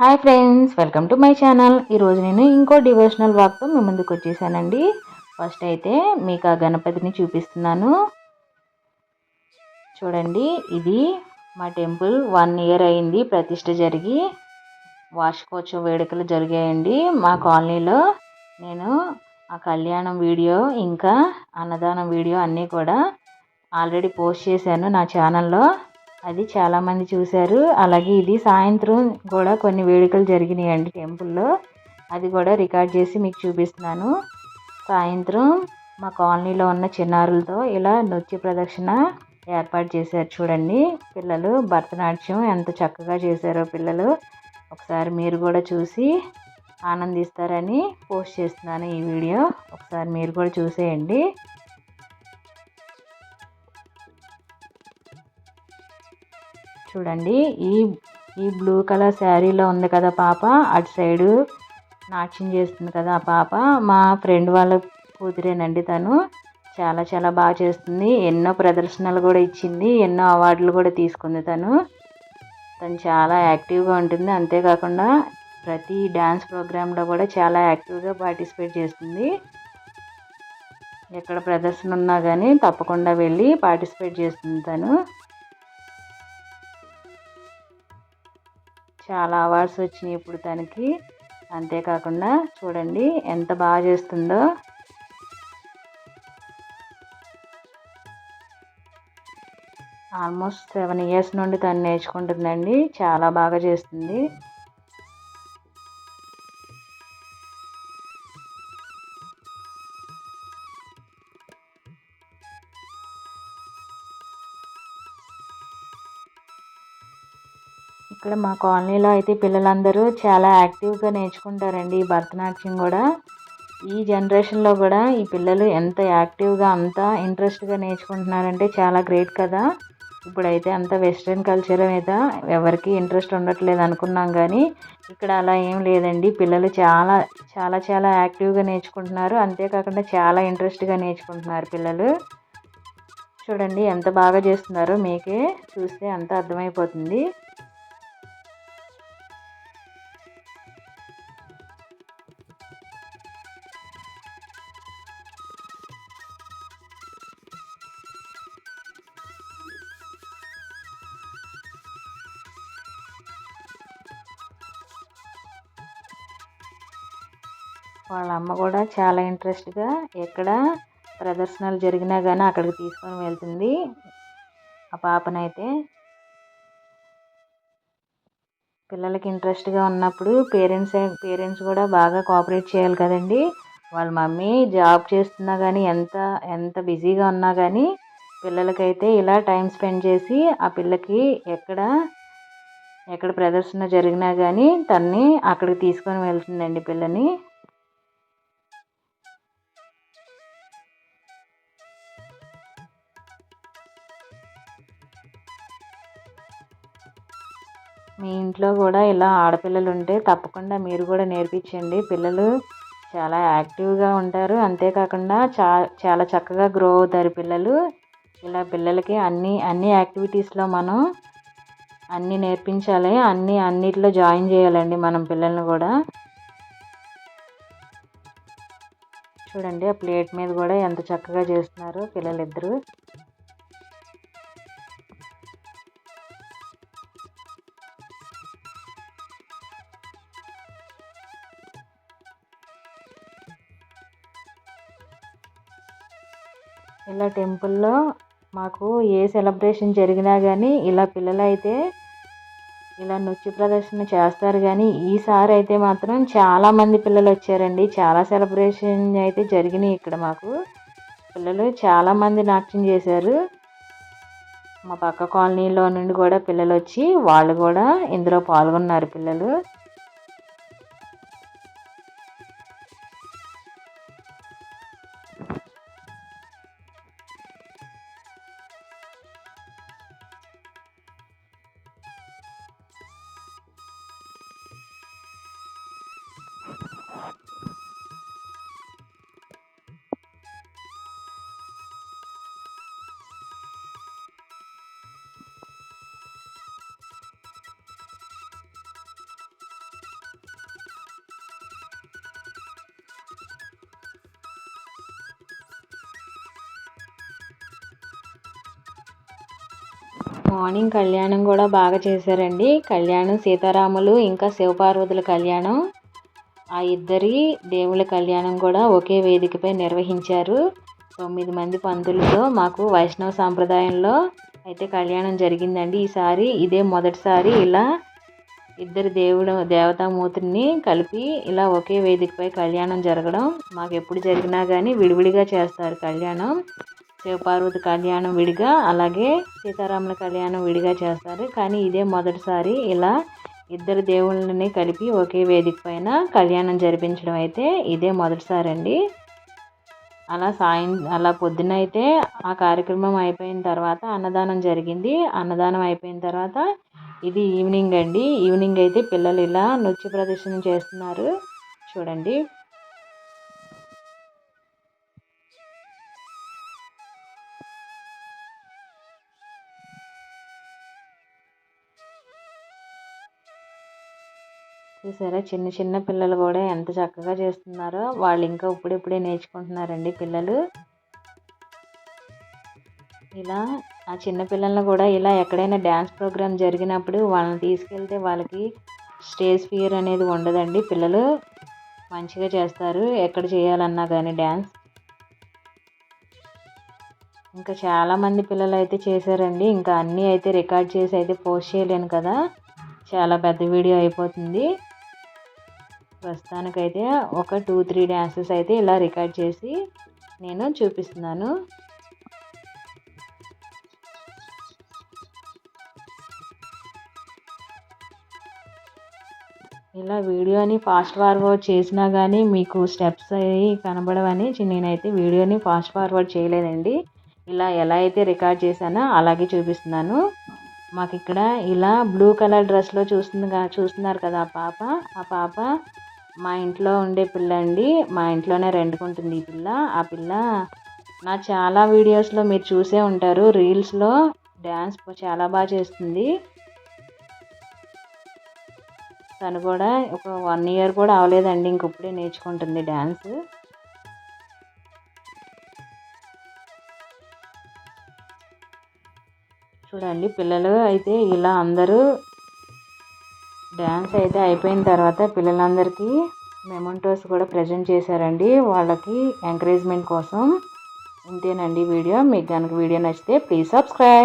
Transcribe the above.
Hi friends welcome to my channel. ఈరోజు నేను ఇంకో డివోషనల్ వాక్తో మీ ముందుకు వచ్చేసానండి. ఫస్ట్ అయితే మీకు ఆ గణపతిని చూపిస్తున్నాను. చూడండి ఇది మా టెంపుల్. వన్ ఇయర్ అయింది ప్రతిష్ట జరిగి వార్షికోత్సవ వేడుకలు జరిగాయండి మా కాలనీలో. నేను ఆ కళ్యాణం వీడియో ఇంకా అన్నదానం వీడియో అన్నీ కూడా ఆల్రెడీ పోస్ట్ చేశాను నా ఛానల్లో. అది చాలామంది చూశారు. అలాగే ఇది సాయంత్రం కూడా కొన్ని వేడుకలు జరిగినాయండి టెంపుల్లో. అది కూడా రికార్డ్ చేసి మీకు చూపిస్తున్నాను. సాయంత్రం మా కాలనీలో ఉన్న చిన్నారులతో ఇలా నృత్య ప్రదర్శన ఏర్పాటు చేశారు చూడండి. పిల్లలు భరతనాట్యం ఎంత చక్కగా చేశారో పిల్లలు. ఒకసారి మీరు కూడా చూసి ఆనందిస్తారని పోస్ట్ చేస్తున్నాను ఈ వీడియో. ఒకసారి మీరు కూడా చూసేయండి. చూడండి. ఈ ఈ బ్లూ కలర్ శారీలో ఉంది కదా పాప. అటు సైడు నాట్యం చేస్తుంది కదా ఆ పాప. మా ఫ్రెండ్ వాళ్ళ కూతురేనండి తను. చాలా చాలా బాగా చేస్తుంది. ఎన్నో ప్రదర్శనలు కూడా ఇచ్చింది. ఎన్నో అవార్డులు కూడా తీసుకుంది తను. తను చాలా యాక్టివ్గా ఉంటుంది. అంతేకాకుండా ప్రతి డ్యాన్స్ ప్రోగ్రాంలో కూడా చాలా యాక్టివ్గా పార్టిసిపేట్ చేస్తుంది. ఎక్కడ ప్రదర్శన ఉన్నా కానీ తప్పకుండా వెళ్ళి పార్టిసిపేట్ చేస్తుంది తను. చాలా అవార్డ్స్ వచ్చినాయి ఇప్పుడు తనకి. అంతేకాకుండా చూడండి ఎంత బాగా చేస్తుందో. ఆల్మోస్ట్ సెవెన్ ఇయర్స్ నుండి తను నేర్చుకుంటుందండి. చాలా బాగా చేస్తుంది. ఇక్కడ మా కాలనీలో అయితే పిల్లలందరూ చాలా యాక్టివ్గా నేర్చుకుంటారండి ఈ భరతనాట్యం కూడా. ఈ జనరేషన్లో కూడా ఈ పిల్లలు ఎంత యాక్టివ్గా అంత ఇంట్రెస్ట్గా నేర్చుకుంటున్నారంటే చాలా గ్రేట్ కదా. ఇప్పుడైతే అంత వెస్ట్రన్ కల్చర్ మీద ఎవరికి ఇంట్రెస్ట్ ఉండట్లేదు అనుకున్నాం కానీ ఇక్కడ అలా ఏం లేదండి. పిల్లలు చాలా చాలా చాలా యాక్టివ్గా నేర్చుకుంటున్నారు. అంతేకాకుండా చాలా ఇంట్రెస్ట్గా నేర్చుకుంటున్నారు పిల్లలు. చూడండి ఎంత బాగా చేస్తున్నారో మీకే చూస్తే అంత అర్థమైపోతుంది. వాళ్ళ అమ్మ కూడా చాలా ఇంట్రెస్ట్గా ఎక్కడ ప్రదర్శనలు జరిగినా కానీ అక్కడికి తీసుకొని వెళ్తుంది. ఆ పాపనైతే పిల్లలకి ఇంట్రెస్ట్గా ఉన్నప్పుడు పేరెంట్స్ పేరెంట్స్ కూడా బాగా కోఆపరేట్ చేయాలి కదండి. వాళ్ళ మమ్మీ జాబ్ చేస్తున్నా కానీ ఎంత ఎంత బిజీగా ఉన్నా కానీ పిల్లలకైతే ఇలా టైం స్పెండ్ చేసి ఆ పిల్లకి ఎక్కడ ఎక్కడ ప్రదర్శన జరిగినా కానీ తన్ని అక్కడికి తీసుకొని వెళ్తుందండి పిల్లని. మీ ఇంట్లో కూడా ఇలా ఆడపిల్లలు ఉంటే తప్పకుండా మీరు కూడా నేర్పించండి. పిల్లలు చాలా యాక్టివ్గా ఉంటారు. అంతేకాకుండా చా చాలా చక్కగా గ్రో అవుతారు పిల్లలు. ఇలా పిల్లలకి అన్ని అన్ని యాక్టివిటీస్లో మనం అన్నీ నేర్పించాలి. అన్ని అన్నిట్లో జాయిన్ చేయాలండి మనం పిల్లల్ని కూడా. చూడండి ఆ ప్లేట్ మీద కూడా ఎంత చక్కగా చేస్తున్నారు పిల్లలిద్దరూ. ఇలా టెంపుల్లో మాకు ఏ సెలబ్రేషన్ జరిగినా కానీ ఇలా పిల్లలు అయితే ఇలా నృత్య ప్రదర్శన చేస్తారు కానీ ఈసారి అయితే మాత్రం చాలామంది పిల్లలు వచ్చారండి. చాలా సెలబ్రేషన్ అయితే జరిగినాయి ఇక్కడ మాకు. పిల్లలు చాలామంది నాట్యం చేశారు. మా పక్క కాలనీలో నుండి కూడా పిల్లలు వచ్చి వాళ్ళు కూడా ఇందులో పాల్గొన్నారు పిల్లలు. మార్నింగ్ కళ్యాణం కూడా బాగా చేశారండి. కళ్యాణం సీతారాములు ఇంకా శివపార్వతుల కళ్యాణం. ఆ ఇద్దరి దేవుల కళ్యాణం కూడా ఒకే వేదికపై నిర్వహించారు. తొమ్మిది మంది పంతులతో మాకు వైష్ణవ సాంప్రదాయంలో అయితే కళ్యాణం జరిగిందండి. ఈసారి ఇదే మొదటిసారి ఇలా ఇద్దరు దేవుడు దేవతామూర్తిని కలిపి ఇలా ఒకే వేదికపై కళ్యాణం జరగడం మాకు ఎప్పుడు జరిగినా కానీ విడివిడిగా చేస్తారు కళ్యాణం. శివపార్వతి కళ్యాణం విడిగా అలాగే సీతారాముల కళ్యాణం విడిగా చేస్తారు. కానీ ఇదే మొదటిసారి ఇలా ఇద్దరు దేవుళ్ళని కలిపి ఒకే వేదిక పైన కళ్యాణం జరిపించడం అయితే ఇదే మొదటిసారి అండి అలా సాయం అలా పొద్దున అయితే ఆ కార్యక్రమం అయిపోయిన తర్వాత అన్నదానం జరిగింది. అన్నదానం అయిపోయిన తర్వాత ఇది ఈవినింగ్ అండి. ఈవినింగ్ అయితే పిల్లలు ఇలా నృత్య ప్రదర్శన చేస్తున్నారు. చూడండి. చూసారా? చిన్న చిన్న పిల్లలు కూడా ఎంత చక్కగా చేస్తున్నారో. వాళ్ళు ఇంకా ఇప్పుడిప్పుడే నేర్చుకుంటున్నారండి పిల్లలు. ఇలా ఆ చిన్న పిల్లల్ని కూడా ఇలా ఎక్కడైనా డ్యాన్స్ ప్రోగ్రామ్ జరిగినప్పుడు వాళ్ళని తీసుకెళ్తే వాళ్ళకి స్టేజ్ ఫియర్ అనేది ఉండదండి పిల్లలు. మంచిగా చేస్తారు. ఎక్కడ చేయాలన్నా కానీ డ్యాన్స్ ఇంకా చాలామంది పిల్లలు అయితే చేశారండి. ఇంకా అన్నీ అయితే రికార్డ్ చేసి అయితే పోస్ట్ చేయలేను కదా. చాలా పెద్ద వీడియో అయిపోతుంది. ప్రస్తుతానికైతే ఒక టూ త్రీ డ్యాన్సెస్ అయితే ఇలా రికార్డ్ చేసి నేను చూపిస్తున్నాను. ఇలా వీడియోని ఫాస్ట్ ఫార్వర్డ్ చేసినా కానీ మీకు స్టెప్స్ అవి కనబడవని నేనైతే వీడియోని ఫాస్ట్ ఫార్వర్డ్ చేయలేదండి. ఇలా ఎలా అయితే రికార్డ్ చేశానో అలాగే చూపిస్తున్నాను. మాకు ఇక్కడ ఇలా బ్లూ కలర్ డ్రెస్లో చూస్తుంది చూస్తున్నారు కదా ఆ పాప. ఆ పాప మా ఇంట్లో ఉండే పిల్ల అండి. మా ఇంట్లోనే రెండుకుంటుంది ఈ పిల్ల. ఆ పిల్ల నా చాలా వీడియోస్లో మీరు చూసే ఉంటారు. రీల్స్లో డ్యాన్స్ చాలా బాగా చేస్తుంది. తను కూడా ఒక వన్ ఇయర్ కూడా అవలేదండి. ఇంకప్పుడే నేర్చుకుంటుంది డ్యాన్స్. చూడండి పిల్లలు అయితే ఇలా అందరూ డ్యాన్స్ అయితే అయిపోయిన తర్వాత పిల్లలందరికీ మెమంటోస్ కూడా ప్రజెంట్ చేశారండి. వాళ్ళకి ఎంకరేజ్మెంట్ కోసం ఇంతేనండి వీడియో. మీకు కనుక వీడియో నచ్చితే ప్లీజ్ సబ్స్క్రైబ్.